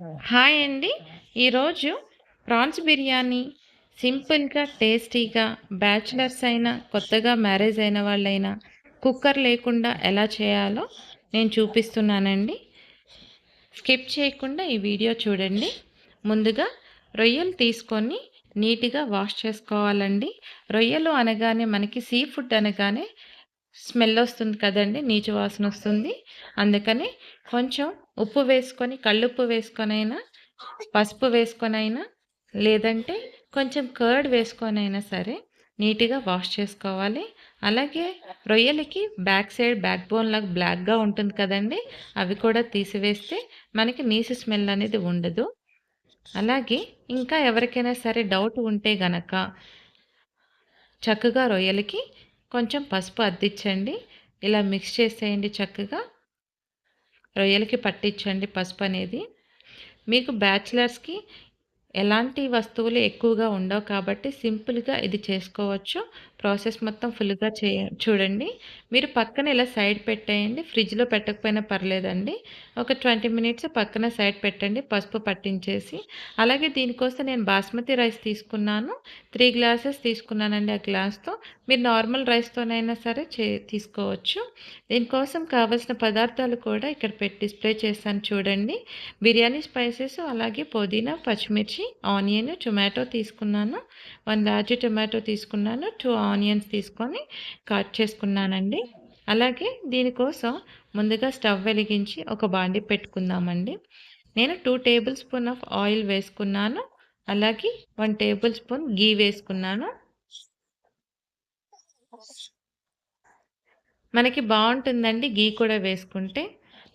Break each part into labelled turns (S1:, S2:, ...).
S1: Hi అండి. ఈరోజు prawns biryani సింపుల్గా టేస్టీగా బ్యాచిలర్స్ అయినా కొత్తగా మ్యారేజ్ అయిన వాళ్ళైనా కుక్కర్ లేకుండా ఎలా చేయాలో నేను చూపిస్తున్నానండి. స్కిప్ చేయకుండా ఈ వీడియో చూడండి. ముందుగా రొయ్యలు తీసుకొని నీట్గా వాష్ చేసుకోవాలండి. రొయ్యలు అనగానే మనకి సీ ఫుడ్ అనగానే స్మెల్ వస్తుంది కదండి నీచు వాసన వస్తుంది. అందుకని కొంచెం ఉప్పు వేసుకొని కళ్ళుప్పు వేసుకొని అయినా పసుపు వేసుకొని అయినా లేదంటే కొంచెం కర్డ్ వేసుకొని అయినా సరే నీట్గా వాష్ చేసుకోవాలి. అలాగే రొయ్యలకి బ్యాక్ సైడ్ బ్యాక్ బోన్ లాగా బ్లాక్గా ఉంటుంది కదండి అవి కూడా తీసివేస్తే మనకి నీసు స్మెల్ అనేది ఉండదు. అలాగే ఇంకా ఎవరికైనా సరే డౌట్ ఉంటే గనక చక్కగా రొయ్యలకి కొంచెం పసుపు అద్దించండి ఇలా మిక్స్ చేసేయండి చక్కగా. రొయ్యలకి పట్టించండి పసుపు అనేది మీకు బ్యాచిలర్స్కి ఎలాంటి వస్తువులు ఎక్కువగా ఉండవు కాబట్టి సింపుల్గా ఇది చేసుకోవచ్చు. ప్రాసెస్ మొత్తం ఫుల్గా చేయ చూడండి. మీరు పక్కన ఇలా సైడ్ పెట్టేయండి. ఫ్రిడ్జ్లో పెట్టకపోయినా పర్లేదండి. ఒక ట్వంటీ మినిట్స్ పక్కన సైడ్ పెట్టండి. పసుపు పట్టించేసి. అలాగే దీనికోసం నేను బాస్మతి రైస్ తీసుకున్నాను. త్రీ గ్లాసెస్ తీసుకున్నానండి ఆ గ్లాస్తో. మీరు నార్మల్ రైస్తోనైనా సరే చే తీసుకోవచ్చు. దీనికోసం కావలసిన పదార్థాలు కూడా ఇక్కడ పెట్టి డిస్ప్లే చేస్తాను చూడండి. బిర్యానీ స్పైసెస్ అలాగే పుదీనా పచ్చిమిర్చి ఆనియన్ టొమాటో తీసుకున్నాను. వన్ లార్జ్ టొమాటో తీసుకున్నాను. టూ ఆనియన్స్ తీసుకొని కట్ చేసుకున్నానండి. అలాగే దీనికోసం ముందుగా స్టవ్ వెలిగించి ఒక బాండి పెట్టుకుందామండి. నేను two tablespoon of oil వేసుకున్నాను. అలాగే వన్ టేబుల్ స్పూన్ గీ వేసుకున్నాను. మనకి బాగుంటుందండి గీ కూడా వేసుకుంటే.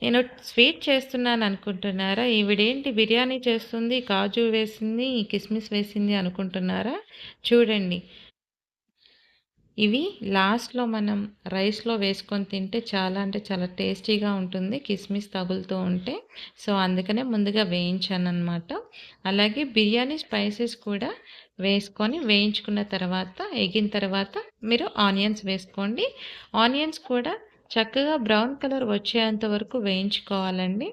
S1: నేను స్వీట్ చేస్తున్నాను అనుకుంటున్నారా? ఈవిడేంటి బిర్యానీ చేస్తుంది కాజు వేసింది కిస్మిస్ వేసింది అనుకుంటున్నారా? చూడండి. ఇవి లాస్ట్లో మనం రైస్లో వేసుకొని తింటే చాలా అంటే చాలా టేస్టీగా ఉంటుంది కిస్మిస్ తగులుతూ ఉంటే. సో అందుకనే ముందుగా వేయించాను అనమాట అలాగే బిర్యానీ స్పైసెస్ కూడా వేసుకొని వేయించుకున్న తర్వాత ఎగిన తర్వాత మీరు ఆనియన్స్ వేసుకోండి. ఆనియన్స్ కూడా చక్కగా బ్రౌన్ కలర్ వచ్చేంత వరకు వేయించుకోవాలండి.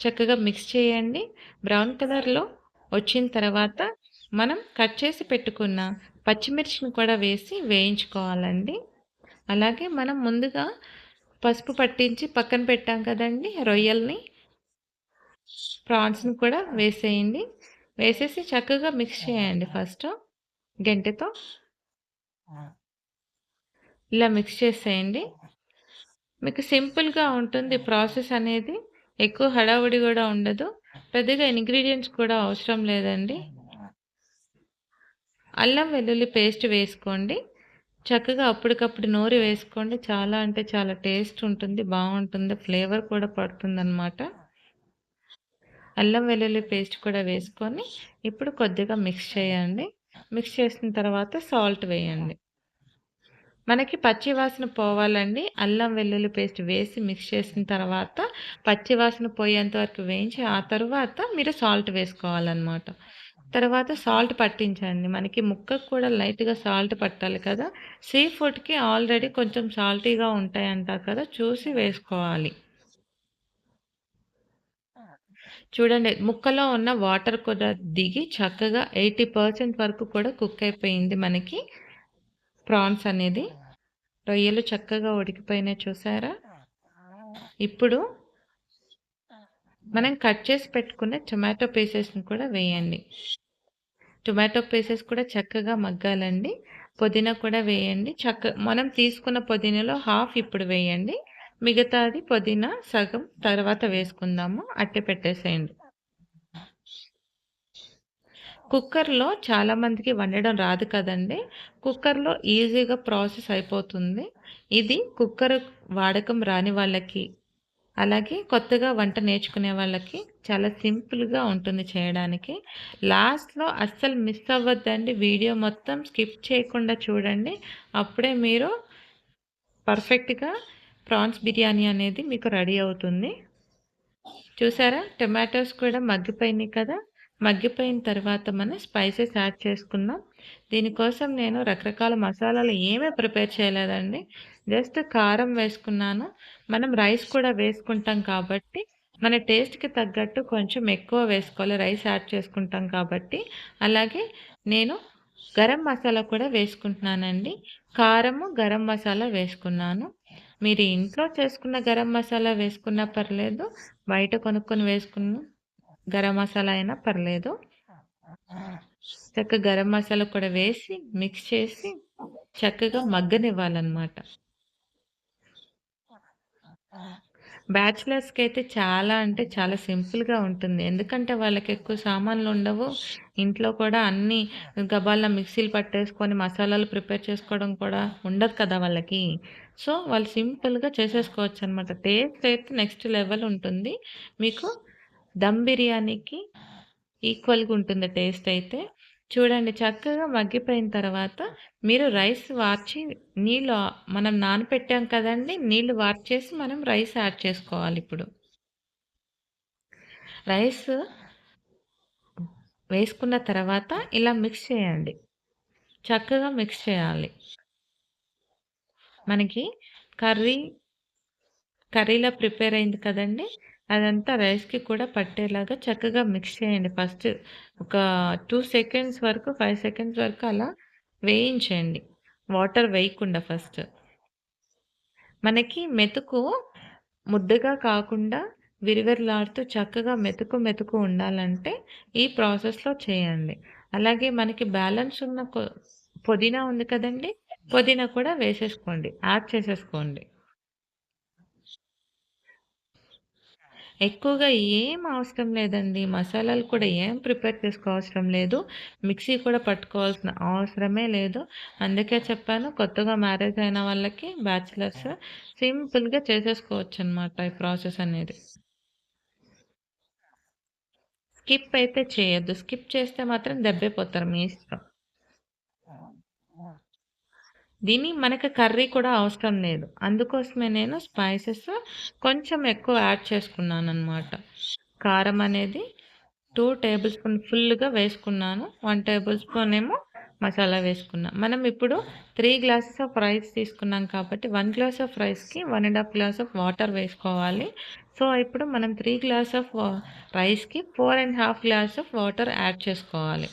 S1: చక్కగా మిక్స్ చేయండి. బ్రౌన్ కలర్లో వచ్చిన తర్వాత మనం కట్ చేసి పెట్టుకున్న పచ్చిమిర్చిని కూడా వేసి వేయించుకోవాలండి. అలాగే మనం ముందుగా పసుపు పట్టించి పక్కన పెట్టాం కదండి రొయ్యల్ని ప్రాన్స్ని కూడా వేసేయండి. వేసేసి చక్కగా మిక్స్ చేయండి ఫస్ట్ గంటెతో. ఇలా మిక్స్ చేసేయండి. మీకు సింపుల్గా ఉంటుంది ప్రాసెస్ అనేది ఎక్కువ హడావుడి కూడా ఉండదు. పెద్దగా ఇంగ్రీడియంట్స్ కూడా అవసరం లేదండి. అల్లం వెల్లుల్లి పేస్ట్ వేసుకోండి. చక్కగా అప్పటికప్పుడు నూరి వేసుకోండి. చాలా అంటే చాలా టేస్ట్ ఉంటుంది బాగుంటుంది ఫ్లేవర్ కూడా పడుతుంది అన్నమాట అల్లం వెల్లుల్లి పేస్ట్ కూడా వేసుకొని ఇప్పుడు కొద్దిగా మిక్స్ చేయండి. మిక్స్ చేసిన తర్వాత సాల్ట్ వేయండి. మనకి పచ్చివాసన పోవాలండి. అల్లం వెల్లుల్లి పేస్ట్ వేసి మిక్స్ చేసిన తర్వాత పచ్చివాసన పోయేంత వరకు వేయించి ఆ తర్వాత మీరు సాల్ట్ వేసుకోవాలన్నమాట. తర్వాత సాల్ట్ పట్టించండి. మనకి ముక్కకు కూడా లైట్గా సాల్ట్ పట్టాలి కదా. సీ ఫుడ్కి ఆల్రెడీ కొంచెం సాల్టీగా ఉంటాయంట కదా. చూసి వేసుకోవాలి. చూడండి ముక్కలో ఉన్న వాటర్ కూడా దిగి చక్కగా ఎయిటీ పర్సెంట్ వరకు కూడా కుక్ అయిపోయింది మనకి. ప్రాన్స్ అనేది రొయ్యలు చక్కగా ఉడికిపోయినాయి చూసారా? ఇప్పుడు మనం కట్ చేసి పెట్టుకున్న టొమాటో పీసెస్ని కూడా వేయండి. టొమాటో పీసెస్ కూడా చక్కగా మగ్గాలండి. పుదీనా కూడా వేయండి. చక్క మనం తీసుకున్న పుదీనాలో హాఫ్ ఇప్పుడు వేయండి. మిగతాది పుదీనా సగం తర్వాత వేసుకుందాము. అట్టి పెట్టేసేయండి. కుక్కర్లో చాలామందికి వండడం రాదు కదండి. కుక్కర్లో ఈజీగా ప్రాసెస్ అయిపోతుంది. ఇది కుక్కర్ వాడకం రాని వాళ్ళకి అలాగే కొత్తగా వంట నేర్చుకునే వాళ్ళకి చాలా సింపుల్గా ఉంటుంది చేయడానికి. లాస్ట్లో అస్సలు మిస్ అవ్వద్దండి. వీడియో మొత్తం స్కిప్ చేయకుండా చూడండి. అప్పుడే మీరు పర్ఫెక్ట్గా ప్రాన్స్ బిర్యానీ అనేది మీకు రెడీ అవుతుంది. చూసారా? టమాటోస్ కూడా మగ్గిపోయినాయి కదా? మగ్గిపోయిన తర్వాత మనం స్పైసెస్ యాడ్ చేసుకుందాం దీనికోసం నేను రకరకాల మసాలాలు ఏమీ ప్రిపేర్ చేయలేదండి జస్ట్ కారం వేసుకున్నాను మనం రైస్ కూడా వేసుకుంటాం కాబట్టి మన టేస్ట్‌కి తగ్గట్టు కొంచెం ఎక్కువ వేసుకోవాలి. రైస్ యాడ్ చేసుకుంటాం కాబట్టి. అలాగే నేను గరం మసాలా కూడా వేసుకుంటున్నానండి. కారము, గరం మసాలా వేసుకున్నాను. మీరు ఇంట్లో చేసుకున్న గరం మసాలా వేసుకున్నా పర్లేదు. బయట కొనుక్కొని వేసుకున్న గరం మసాలా అయినా పర్లేదు. చక్కగా గరం మసాలా కూడా వేసి మిక్స్ చేసి చక్కగా మగ్గనివ్వాలన్నమాట. అయితే చాలా అంటే చాలా సింపుల్‌గా ఉంటుంది. ఎందుకంటే వాళ్ళకి ఎక్కువ సామాన్లు ఉండవు. ఇంట్లో కూడా అన్నీ గబాల్లో మిక్సీలు పట్టేసుకొని మసాలాలు ప్రిపేర్ చేసుకోవడం కూడా ఉండదు కదా వాళ్ళకి. సో, వాళ్ళు సింపుల్‌గా చేసేసుకోవచ్చు అనమాట టేస్ట్ అయితే నెక్స్ట్ లెవెల్ ఉంటుంది. మీకు దమ్ బిర్యానీకి ఈక్వల్‌గా ఉంటుంది టేస్ట్ అయితే. చూడండి చక్కగా మగ్గిపోయిన తర్వాత మీరు రైస్ వార్చి నీళ్ళు మనం నానపెట్టాం కదండీ! నీళ్ళు వార్చేసి మనం రైస్ యాడ్ చేసుకోవాలి ఇప్పుడు రైస్ వేసుకున్న తర్వాత ఇలా మిక్స్ చేయండి. చక్కగా మిక్స్ చేయాలి. మనకి కర్రీ కర్రీలా ప్రిపేర్ అయింది కదండీ! అదంతా రైస్‌కి కూడా పట్టేలాగా చక్కగా మిక్స్ చేయండి. ఫస్ట్ ఒక టూ సెకండ్స్ వరకు, ఫైవ్ సెకండ్స్ వరకు అలా వేయించండి. వాటర్ వేయకుండా ఫస్ట్. మనకి మెతుకు ముద్దగా కాకుండా విరివిరలాడుతూ చక్కగా మెతుకు మెతుకు ఉండాలంటే ఈ ప్రాసెస్‌లో చేయండి. అలాగే మనకి బ్యాలెన్స్ ఉన్న పుదీనా ఉంది కదండీ! పుదీనా కూడా వేసేసుకోండి. యాడ్ చేసేసుకోండి. ఎక్కువగా ఏం అవసరం లేదండి. మసాలాలు కూడా ఏం ప్రిపేర్ చేసుకోవసరం లేదు. మిక్సీ కూడా పట్టుకోవాల్సిన అవసరమే లేదు. అందుకే చెప్పాను కొత్తగా మ్యారేజ్ అయిన వాళ్ళకి బ్యాచిలర్స్ సింపుల్‌గా చేసేసుకోవచ్చనమాట ఈ ప్రాసెస్ అనేది. స్కిప్ అయితే చేయొద్దు. స్కిప్ చేస్తే మాత్రం దెబ్బైపోతారు మీ ఇష్టం. దీన్ని మనకి కర్రీ కూడా అవసరం లేదు. అందుకోసమే నేను స్పైసెస్ కొంచెం ఎక్కువ యాడ్ చేసుకున్నాను అనమాట కారం అనేది టూ టేబుల్ స్పూన్ ఫుల్‌గా వేసుకున్నాను. వన్ టేబుల్ స్పూన్ ఏమో మసాలా వేసుకున్నాం మనం ఇప్పుడు త్రీ గ్లాసెస్ ఆఫ్ రైస్ తీసుకున్నాం కాబట్టి వన్ గ్లాస్ ఆఫ్ రైస్‌కి one and half glass of water వేసుకోవాలి. సో, ఇప్పుడు మనం త్రీ గ్లాస్ ఆఫ్ రైస్కి four and half glass of water add చేసుకోవాలి.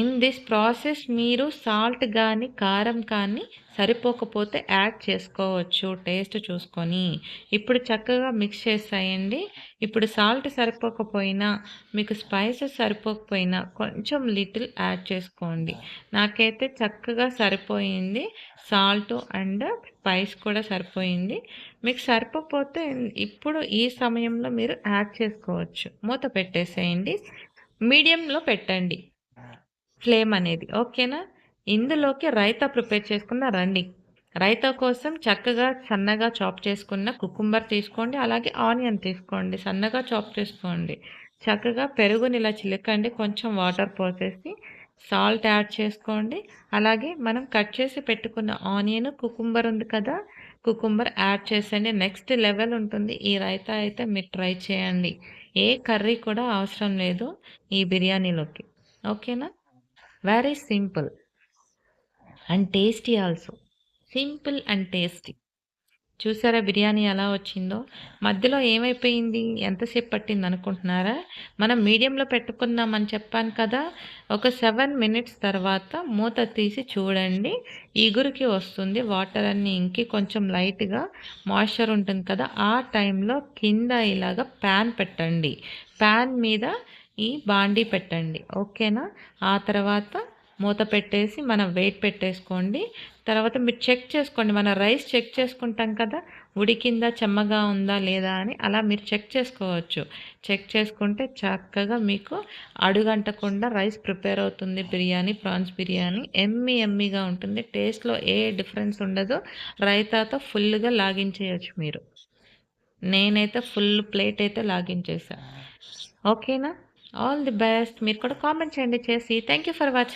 S1: ఇన్ దిస్ ప్రాసెస్ మీరు సాల్ట్ కానీ కారం కానీ సరిపోకపోతే యాడ్ చేసుకోవచ్చు టేస్ట్ చూసుకొని. ఇప్పుడు చక్కగా మిక్స్ చేసేయండి. ఇప్పుడు సాల్ట్ సరిపోకపోయినా, మీకు స్పైసెస్ సరిపోకపోయినా కొంచెం లిటిల్ యాడ్ చేసుకోండి. నాకైతే చక్కగా సరిపోయింది. సాల్ట్ అండ్ స్పైస్ కూడా సరిపోయింది. మీకు సరిపోతే ఇప్పుడు ఈ సమయంలో మీరు యాడ్ చేసుకోవచ్చు. మూత పెట్టేసేయండి. మీడియంలో పెట్టండి. ఫ్లేమ్ అనేది. ఓకేనా? ఇందులోకి రైతా ప్రిపేర్ చేసుకున్న రండి. రైతా కోసం చక్కగా సన్నగా చాప్ చేసుకున్న కుకుంబర్ తీసుకోండి. అలాగే ఆనియన్ తీసుకోండి. సన్నగా చాప్ చేసుకోండి. చక్కగా పెరుగుని ఇలా చిలకండి. కొంచెం వాటర్ పోసేసి సాల్ట్ యాడ్ చేసుకోండి. అలాగే మనం కట్ చేసి పెట్టుకున్న ఆనియన్, కుకుంబర్ ఉంది కదా! కుకుంబర్ యాడ్ చేసేయండి. నెక్స్ట్ లెవెల్ ఉంటుంది. ఈ రైతా అయితే మీరు ట్రై చేయండి. ఏ కర్రీ కూడా అవసరం లేదు ఈ బిర్యానీలోకి. ఓకేనా? Very simple. And tasty also. Simple and tasty. చూసారా బిర్యానీ ఎలా వచ్చిందో? మధ్యలో ఏమైపోయింది? ఎంతసేపు పట్టింది అనుకుంటున్నారా మనం మీడియంలో పెట్టుకుందామని చెప్పాను కదా! ఒక సెవెన్ మినిట్స్ తర్వాత మూత తీసి చూడండి. ఇగురికి వస్తుంది. వాటర్ అన్ని ఇంకి కొంచెం లైట్‌గా మాయిశ్చర్ ఉంటుంది కదా! ఆ టైంలో కింద ఇలాగ ప్యాన్ పెట్టండి. ప్యాన్ మీద ఈ బాండీ పెట్టండి. ఓకేనా? ఆ తర్వాత మూత పెట్టేసి మనం వెయిట్ పెట్టేసుకోండి. తర్వాత మీరు చెక్ చేసుకోండి. మన రైస్ చెక్ చేసుకుంటాం కదా! ఉడికిందా, చెమ్మగా ఉందా లేదా అని అలా మీరు చెక్ చేసుకోవచ్చు. చెక్ చేసుకుంటే చక్కగా మీకు అడుగంటకుండా రైస్ ప్రిపేర్ అవుతుంది బిర్యానీ, ప్రాన్స్ బిర్యానీ. ఎమ్మి ఎమ్మిగా ఉంటుంది. టేస్ట్‌లో ఏ డిఫరెన్స్ ఉండదు. రైతాతో ఫుల్‌గా లాగించేయచ్చు మీరు. నేనైతే ఫుల్ ప్లేట్ అయితే లాగించేసా. ఓకేనా? All the best. మీరు కూడా కామెంట్ చేయండి చేసి. Thank you for watching.